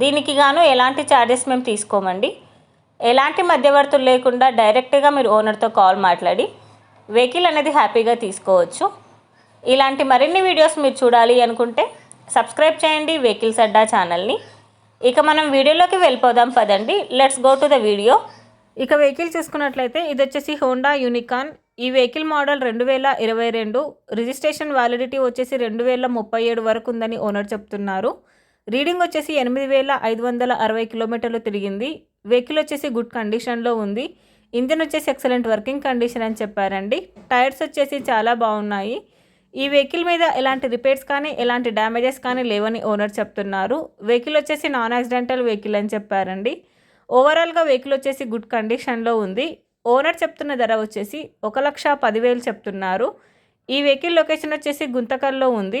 దీనికి గాను ఎలాంటి ఛార్జెస్ మేము తీసుకోమండి. ఎలాంటి మధ్యవర్తులు లేకుండా డైరెక్ట్గా మీరు ఓనర్తో కాల్ మాట్లాడి వెహికల్ అనేది హ్యాపీగా తీసుకోవచ్చు. ఇలాంటి మరిన్ని వీడియోస్ మీరు చూడాలి అనుకుంటే సబ్స్క్రైబ్ చేయండి వెహికల్స్ అడ్డా ఛానల్ని ఇక మనం వీడియోలోకి వెళ్ళిపోదాం పదండి. Let's go to the video ఇక వెహికల్ చూసుకున్నట్లయితే ఇది వచ్చేసి హోండా యూనికాన్ ఈ వెహికల్ మోడల్ రెండు వేల ఇరవై రెండు. రిజిస్ట్రేషన్ వ్యాలిడిటీ వచ్చేసి రెండు వేల ముప్పై ఏడు వరకు ఉందని ఓనర్ చెప్తున్నారు. రీడింగ్ వచ్చేసి ఎనిమిది వేల ఐదు వందల అరవై కిలోమీటర్లు తిరిగింది. వెహికల్ వచ్చేసి గుడ్ కండిషన్లో ఉంది. ఇంజన్ వచ్చేసి ఎక్సలెంట్ వర్కింగ్ కండిషన్ అని చెప్పారండి. టైర్స్ వచ్చేసి చాలా బాగున్నాయి. ఈ వెహికల్ మీద ఎలాంటి రిపేర్స్ కానీ ఎలాంటి డ్యామేజెస్ కానీ లేవని ఓనర్ చెప్తున్నారు. వెహికల్ వచ్చేసి నాన్ యాక్సిడెంటల్ వెహికల్ అని చెప్పారండి. ఓవరాల్గా వెహికల్ వచ్చేసి గుడ్ కండిషన్లో ఉంది. ఓనర్ చెప్తున్న ధర వచ్చేసి ఒక లక్ష పదివేలు చెప్తున్నారు. ఈ వెహికల్ లొకేషన్ వచ్చేసి గుంతకల్లో ఉంది.